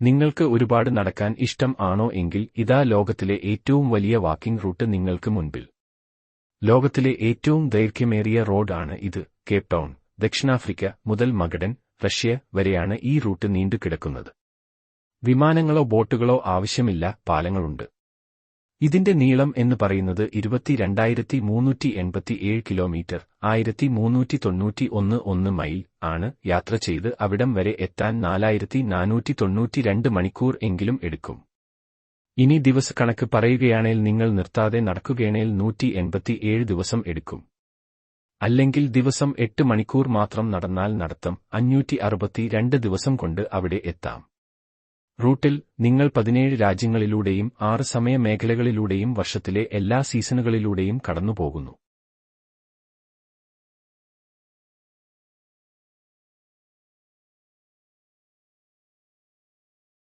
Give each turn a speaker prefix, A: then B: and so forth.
A: നിങ്ങൾക്ക് ഒരുപാട് നടക്കാൻ ഇഷ്ടം ആണോ എങ്കിൽ ഇതാ ലോകത്തിലെ ഏറ്റവും വലിയ വാക്കിംഗ് റൂട്ട് നിങ്ങൾക്ക് മുൻപിൽ. ലോകത്തിലെ ഏറ്റവും ദൈർഘ്യമേറിയ റോഡാണ് ഇത് കേപ് ടൗൺ ദക്ഷിണാഫ്രിക്ക മുതൽ മഗഡൻ റഷ്യ വരെയാണ് ഈ റൂട്ട് നീണ്ടുകിടക്കുന്നത്. വിമാനങ്ങളോ ബോട്ടുകളോ ആവശ്യമില്ല പാലങ്ങളുണ്ട്. ഇതിന്റെ നീളം എന്ന് പറയുന്നത് ഇരുപത്തിരണ്ടായിരത്തി മൂന്നൂറ്റി എൺപത്തിയേഴ് കിലോമീറ്റർ ആയിരത്തി മൂന്നൂറ്റി തൊണ്ണൂറ്റി ഒന്ന് ഒന്ന് മൈൽ ആണ് യാത്ര ചെയ്ത് അവിടം വരെ എത്താൻ നാലായിരത്തി നാനൂറ്റി തൊണ്ണൂറ്റി രണ്ട് മണിക്കൂർ എങ്കിലും എടുക്കും. ഇനി ദിവസക്കണക്ക് പറയുകയാണേൽ നിങ്ങൾ നിർത്താതെ നടക്കുകയാണേൽ നൂറ്റി എൺപത്തിയേഴ് ദിവസം എടുക്കും. അല്ലെങ്കിൽ ദിവസം എട്ട് മണിക്കൂർ മാത്രം നടന്നാൽ നടത്തം അഞ്ഞൂറ്റി അറുപത്തി രണ്ട് ദിവസം കൊണ്ട് അവിടെ എത്താം. റൂട്ടിൽ നിങ്ങൾ പതിനേഴ് രാജ്യങ്ങളിലൂടെയും ആറ് സമയ മേഖലകളിലൂടെയും വർഷത്തിലെ എല്ലാ സീസണുകളിലൂടെയും കടന്നുപോകുന്നു.